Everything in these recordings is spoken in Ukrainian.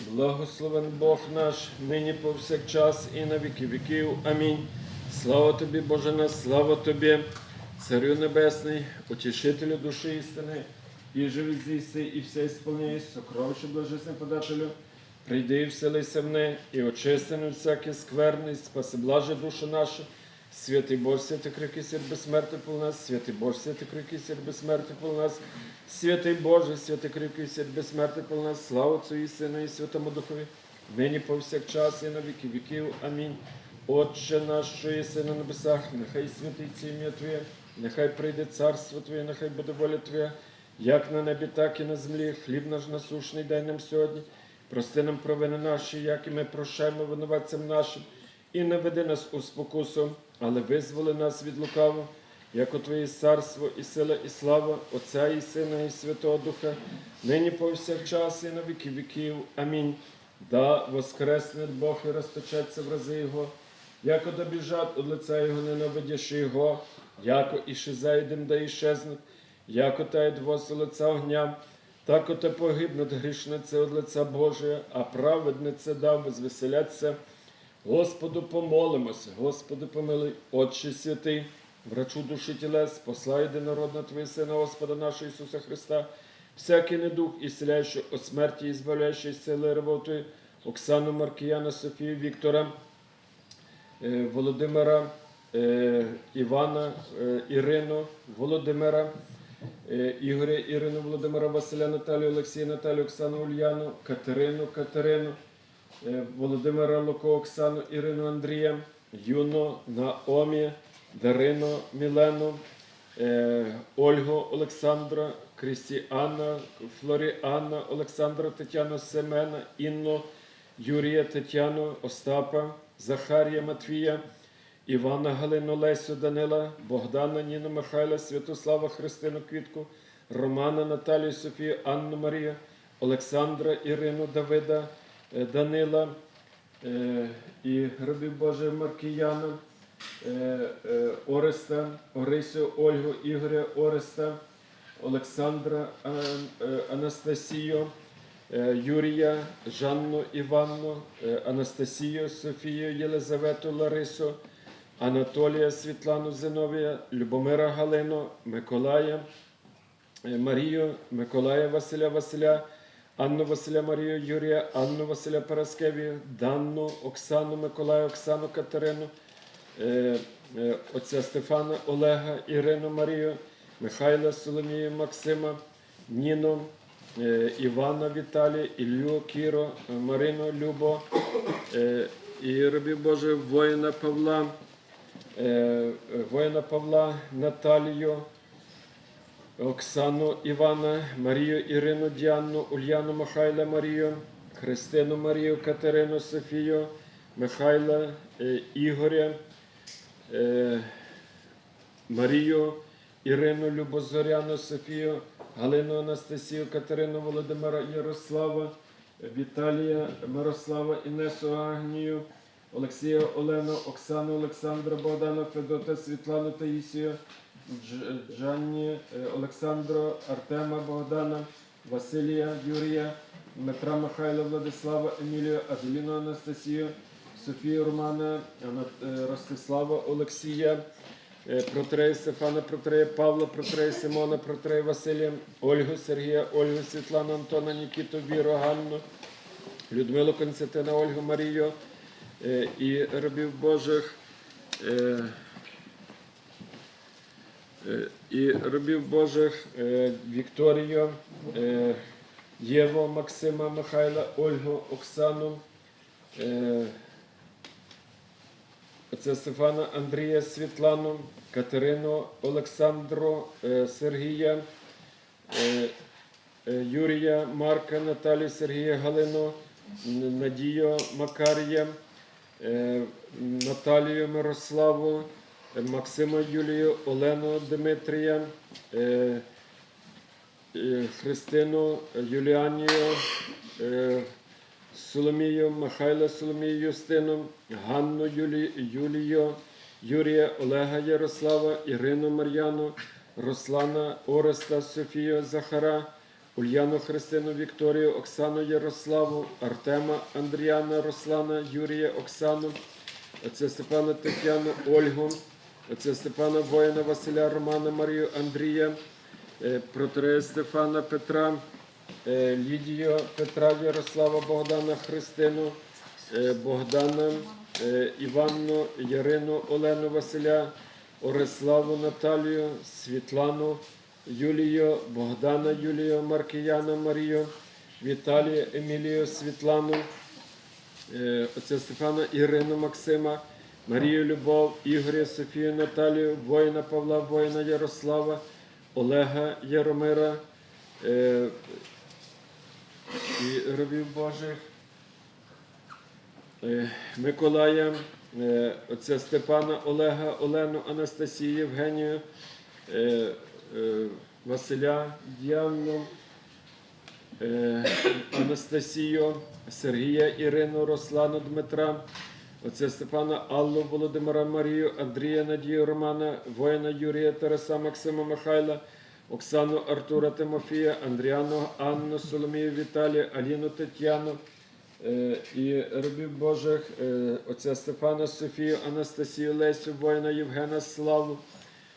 Благословен Бог наш, нині повсякчас і на віки віків. Амінь. Слава тобі, Боже наш, слава тобі, Царю Небесний, утішителю душі істини, і живі зіси, і все ісполняй, сокровище блажесне подателю. Прийди і вселися в неї, і очистини всяке скверний, спаси блаже душу нашу. Святий Боже, святий крики сір безсмертний пол нас, святий Боже, святий крики сір безсмертний пол нас, святий Боже, святий крики сір безсмертний пол нас, слава Отцю і Сину і Святому Духові, нині повсякчас і на віки віків. Амінь. Отче наш, що єси на небесах, нехай святиться ім'я Твоє, нехай прийде царство Твоє, нехай буде воля Твоя, як на небі, так і на землі. Хліб наш насушний дай нам сьогодні. Прости нам провини наші, як і ми прощаємо винуватцям нашим, і не веди нас у спокусу, але визволи нас від лукавого, як у Твоє царство, і сила, і слава, Отця і Сина, і Святого Духа, нині повсякчас, і на віки віків. Амінь. Да воскресне Бог і розточаться в рази Його, яко добіжать од лиця Його, ненавидящи Його, яко і шизаїдем да іщезнуть, яко тають воз лиця огня, так оте погибнуть грішниці від лиця Божия, а праведнице дав возвеселяться. Господу помолимося, Господи помилуй, Отче святий, врачу душі тілес, посла єдинородна Твої Сина, Господа нашого Ісуса Христа, всякий недух, ісцеляючий от смерті, і збавляючий з сили ревоту, Оксану Маркіяна, Софію, Віктора, е, Володимира, е, Івана, е, Ірину, Володимира, Ігоря, Ірину, Володимира, Василя, Наталію, Олексія, Наталію, Оксану, Ульяну, Катерину, Катерину, Володимира Луко, Оксану, Ірину, Андрія, Юно, Наомі, Дарину, Мілену, е, Ольгу, Олександра, Крістіана, Флоріана, Олександра, Тетяну, Семена, Інну, Юрія, Тетяну, Остапа, Захарія, Матвія, Івана, Галину, Лесю, Данила, Богдана, Ніну, Михайла, Святослава, Христину, Квітку, Романа, Наталію, Софію, Анну Марію, Олександра, Ірину, Давида, е, Данила е, і Грабів Боже Маркіяна, е, е, Ореста, Орисю, Ольгу, Ігоря, Ореста, Олександра, е, Анастасію, е, Юрія, Жанну Іванну, е, Анастасію, Софію, Єлизавету, Ларису, Анатолія, Світлану Зиновія, Любомира Галину, Миколая, е, Марію, Миколая Василя Василя, Анну Василя Марію Юрія, Анну Василя Параскевію, Данну, Оксану Миколая, Оксану Катерину, е, е, отця Стефана Олега, Ірину Марію, Михайла Соломію, Максима, Ніну, е, Івана Віталія, Ілью Кіро, Марину Любо, і робів Боже воїна Павла, воїна Павла Наталію. Оксану Івана, Марію Ірину Діанну, Ульяну Михайла Марію, Христину Марію, Катерину Софію, Михайла е, Ігоря, е, Марію Ірину Любозоряну Софію, Галину Анастасію, Катерину Володимира Ярослава, Віталія Мирослава Інесу Агнію, Олексія Олену, Оксану Олександра Богдана, Федота, Світлану Таїсію, Джанні, е, Олександра, Артема Богдана, Василія Юрія, Дмитра Михайла Владислава, Емілію, Аделіну Анастасію, Софію Романа, е, Ростислава Олексія, е, Протрея Стефана, Протрея Павла, Протрея Симона, Протрея Василія, Ольгу Сергія, Ольгу Світлану, Антона, Нікіту, Віру, Ганну, Людмилу Константина, Ольгу Марію і рабів Божих. Е, І рабів Божих е, Вікторію, е, Єву, Максима, Михайла, Ольгу, Оксану, е, отця Стефана, Андрія, Світлану, Катерину, Олександру, Сергія, Юрія, Марка, Наталію, Сергія, Галину, Надію, Макарія, Наталію Мирославу, Максима Юлію, Олену Дмитрія, е, е, Христину Юліанію, е, Соломію, Михайла Соломію Юстину, Ганну Юлі, Юлію, Юрія Олега Ярослава, Ірину Мар'яну, Руслана Ореста, Софію Захара, Ульяну Христину Вікторію, Оксану Ярославу, Артема Андріана, Руслана, Юрія Оксану, отця Степана Тетяну, Ольгу, отця Степана Воїна, Василя Романа, Марію Андрія, е, протерея Стефана Петра, е, Лідію Петра Ярослава, Богдана Христину, е, Богдана Іванну, Ярину, Олену Василя, Ориславу Наталію, Світлану, Юлію, Богдана Юлію, Маркіяна Марію, Віталія Емілію, Світлану, отця Стефана Ірину Максима, Марію Любов, Ігоря, Софію Наталію, воїна Павла, воїна Ярослава, Олега Яромира е, і робів Божих. Е, Миколая, е, отця Степана Олега, Олену, Анастасію, Євгенію, е, е, Василя, Діану, е, Анастасію, Сергія, Ірину, Руслану, Дмитра, отця Степана Аллу, Володимира Марію, Андрія, Надію, Романа, воїна Юрія, Тараса, Максима, Михайла, Оксану, Артура, Тимофія, Андріану, Анну, Соломію, Віталію, Аліну, Тетяну, Е, і рабів Божих, е, отця Стефана, Софію, Анастасію, Лесю, воїна Євгена, Славу,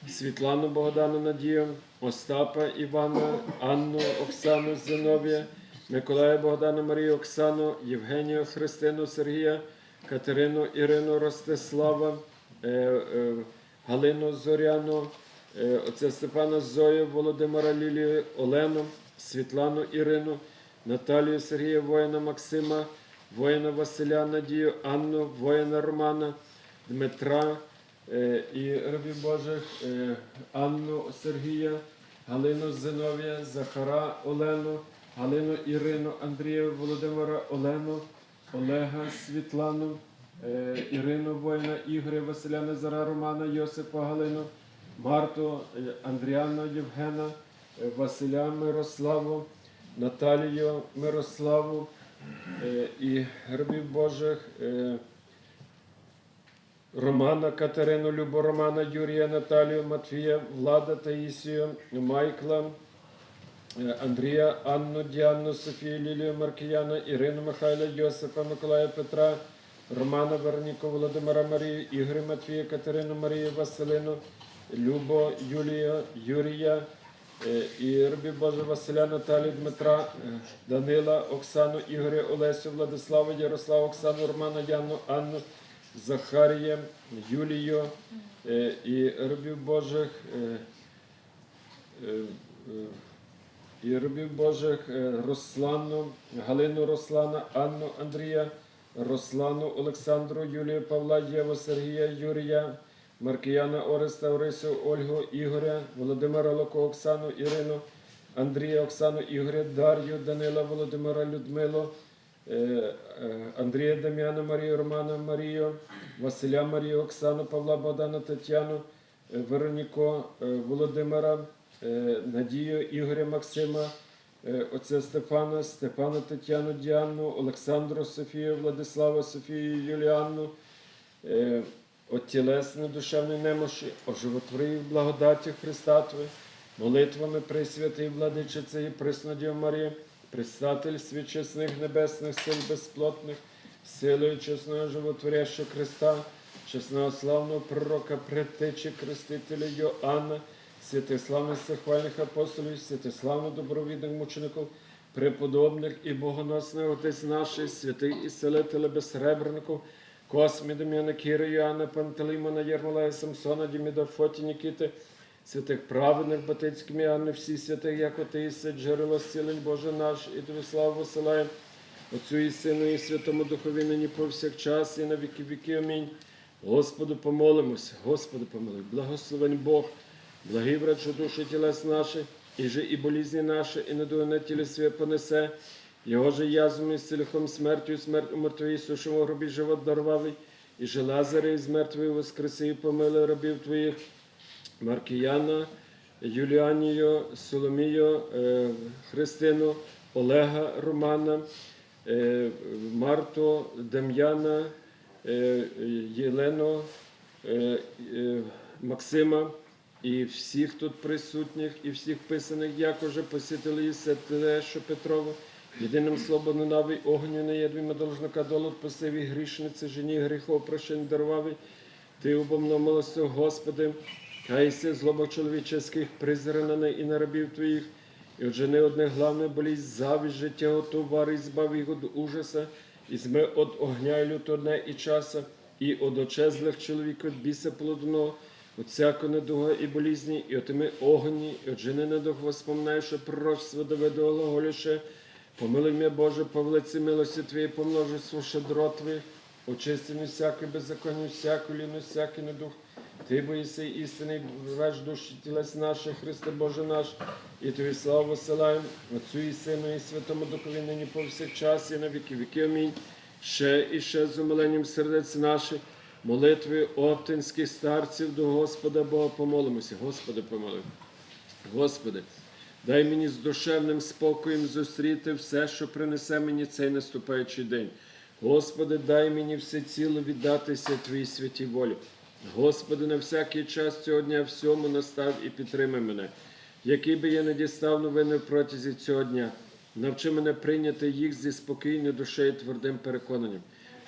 Світлану Богдану Надію, Остапа Івана, Анну, Оксану, Зиновія, Миколая Богдана Марію, Оксану, Євгенію, Христину, Сергія, Катерину, Ірину, Ростислава, е, е, Галину Зоряну, е, отця Степана Зою, Володимира Лілію, Олену, Світлану Ірину, Наталію Сергія, воїна Максима, воїна Василя Надію, Анну, воїна Романа, Дмитра і рабів Божих, Анну Сергія, Галину Зиновія, Захара Олену, Галину Ірину, Андрія Володимира Олену, Олега Світлану, е, Ірину воїна, Ігоря Василя Назара Романа, Йосипа Галину, Марту, е, Андріану Євгена, е, Василя Мирославу, Наталію Мирославу і рабів Божих. Романа Катерину, Любу Романа, Юрія Наталію, Матвія, Влада Таїсію, Майкла, Андрія, Анну, Діану, Софію, Лілію, Маркіяна, Ірину Михайла, Йосипа, Миколая Петра, Романа Верніку, Володимира Марію, Ігоря Матвія, Катерину Марію, Василину, Любо, Юлію, Юрія, е, і Рабі Боже Василя, Наталію, Дмитра, е, Данила, Оксану, Ігоря, Олесю, Владислава, Ярослава, Оксану, Романа, Яну, Анну, Захарія, Юлію е, і рабів Божих. І рабів Божих е, Руслану, Галину Руслана, Анну Андрія, Руслану Олександру, Юлію Павла, Єву Сергія, Юрія, Маркіяна Ореста, Орису, Ольгу, Ігоря, Володимира Локо, Оксану, Ірину, Андрія, Оксану, Ігоря, Дар'ю, Данила, Володимира, Людмилу, е, е, Андрія Дам'яна, Марію, Романа, Марію, Василя Марію, Оксану, Павла, Богдана, Тетяну, Вероніко, Володимира, Надію, Ігоря, Максима, е, отця Стефана, Степана, Тетяну, Діану, Олександру, Софію, Владислава, Софію, Юліанну, е, от тілесної душевної немощі, оживотвори в благодаті Христа Твої, молитвами Пресвятої Владичиці і Преснодів Марії, Предстатель свічесних небесних сил безплотних, силою чесного животворящого Христа, чесного славного пророка, предтечі Крестителя Йоанна, святих славних хвальних апостолів, святих добровідних мучеників, преподобних і богоносних отець наших, святий і селителя безсребреників, Космі, Дем'яна, Кіра, Йоанна, Пантелеймона, Єрмолая, Самсона, Діміда, Фоті, Нікіти, святих праведних Батицьким Іоанни, всі святих, як отиси, джерело зцілень Боже наш, і тобі славу посилаємо. Отцю і Сину, і Святому Духові нині повсякчас, і на віки віки. Амінь. Господу помолимося, Господу помилуй. Благословень Бог, благий врачу душі тілес наші, і же і болізні наші, і недуги на тілі своє понесе. Його же язвами, з цілихом смертю, смерть умертвої, сушимо гробі живот дарвавий, і же Лазаря із мертвої воскреси, і помили рабів твоїх, Маркіяна, Юліанію, Соломію, е, Христину, Олега Романа, е, Марту, Дем'яна, е, Єлену, Максима, і всіх тут присутніх, і всіх писаних, як уже посітили і те, що Петрово, єдиним словом ненавий огню не єдвіма должника долу посиві грішниці, жені гріхов прощень дарувавий, ти убомно милостив, Господи, кайся злоба чоловіческих призранене і на рабів твоїх, і отжени одне главне болість, завість життя отовари, збав їх від ужаса, і зме от огня і лютоне і часа, і од очезлих чоловік від біса плодного, от всякого недуга і болізні, і отими огні, і от жени недух воспоминає, що пророчство Давиду глаголюше, помилуй мене, Боже, по велиці милості Твоєї, по множеству щедро Твоїх, очисти всяке беззаконня, всяку ліну, всякий недух, ти боїси істини, веш душі тілес наших, Христе Боже наш, і Тобі славу посилаємо, Отцю і Сину, і Святому Духові, нині повсякчас, і на віки віки. Амінь. Ще і ще з умиленням сердець наших, молитви оптинських старців до Господа Бога помолимося. Господи, помоли. Господи, дай мені з душевним спокоєм зустріти все, що принесе мені цей наступаючий день. Господи, дай мені все ціло віддатися Твоїй святій волі. Господи, на всякий час цього дня всьому настав і підтримай мене, який би я не дістав новини протязі цього дня. Навчи мене прийняти їх зі спокійною душею і твердим переконанням,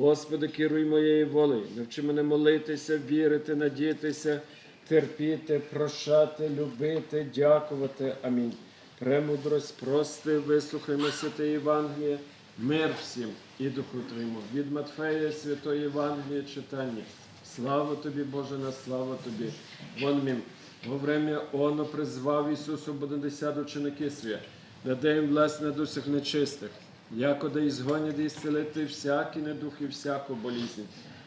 Господи, керуй моєю волею, навчи мене молитися, вірити, надіятися, терпіти, прощати, любити, дякувати. Амінь. Премудрость, прости, вислухаймо святе Євангеліє, мир всім і Духу Твоєму. Від Матфея Святої Євангелія читання. Слава тобі, Боже, на слава тобі. Вон мім. Во время оно призвав Ісусу Бодесят ученики свої, даде їм власть дусях нечистих, яко да ізгонять і зцілити всякий недух і всяку болізнь.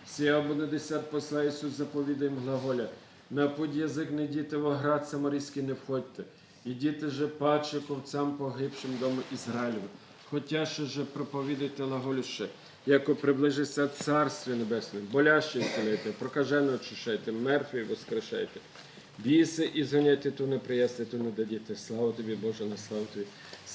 Сія Бодесят посла Ісус заповідає їм глаголя, на путь язик не діти в оград самарійський не входьте, і же паче ковцям погибшим дому Ізраїлеву. Хотя ще же проповідайте глаголюще, яко приближиться Царстві Небесне, боляще зцілити, прокажено очищайте, мертві воскрешайте. Біси і зганяйте ту неприясти, ту не дадіте. Слава тобі, Боже, на славу тобі.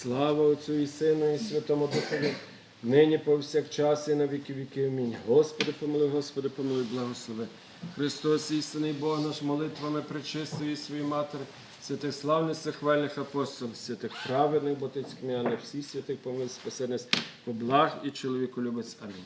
Слава Отцю і Сину, і Святому Духові, нині повсякчас і на віки віки. Амінь. Господи, помилуй, Господи, помилуй, благослови. Христос, істинний Бог наш, молитвами причистої своїй матері, святих славних хвальних апостолів, святих праведних ботицьких м'яних, всіх святих помилуй, спаси нас, по благ і чоловіку любець. Амінь.